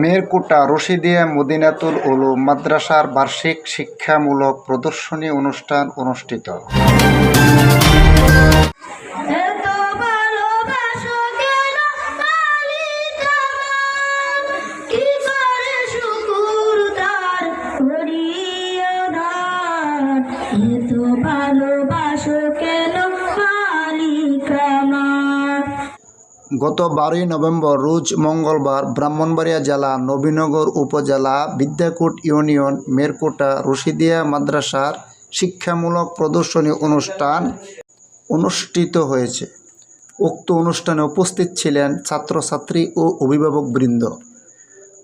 মেরকুটা রশিদিয়া মদিনাতুল উলুম মাদ্রাসার বার্ষিক শিক্ষামূলক প্রদর্শনী অনুষ্ঠান অনুষ্ঠিত। ভালোবাসো কেন গত বারোই নভেম্বর, রোজ মঙ্গলবার ব্রাহ্মণবাড়িয়া জেলা নবীনগর উপজেলা বিদ্যাকুট ইউনিয়ন মেরকোটা রশিদিয়া মাদ্রাসার শিক্ষামূলক প্রদর্শনী অনুষ্ঠান অনুষ্ঠিত হয়েছে। উক্ত অনুষ্ঠানে উপস্থিত ছিলেন ছাত্রছাত্রী ও অভিভাবকবৃন্দ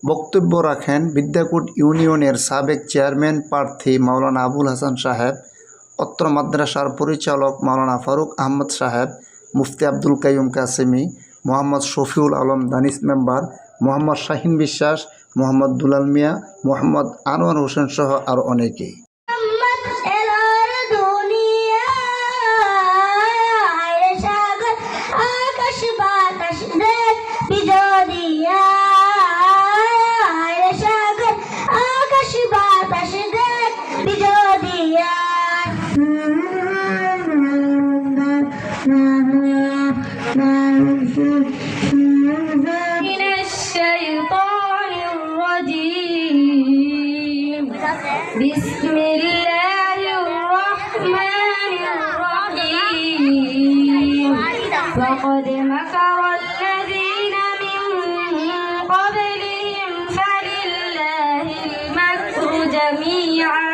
বক্তব্য রাখেন বিদ্যাকুট ইউনিয়নের সাবেক চেয়ারম্যান প্রার্থী মাওলানা আবুল হাসান সাহেব, অত্র মাদ্রাসার পরিচালক মাওলানা ফারুক আহমদ সাহেব, মুফতি আব্দুল কাইয়ুম কাসেমি মোহাম্মদ শফিউল আলম দানিস মেম্বার, মোহাম্মদ শাহিন বিশ্বাস, মোহাম্মদ দুলাল মিয়া, মোহাম্মদ আনোয়ার হোসেন সহ আরও অনেকেই। من الشيطان الرجيم. بسم الله الرحمن الرحيم. وقد مكر الذين من قبلهم فلله المكر جميعا.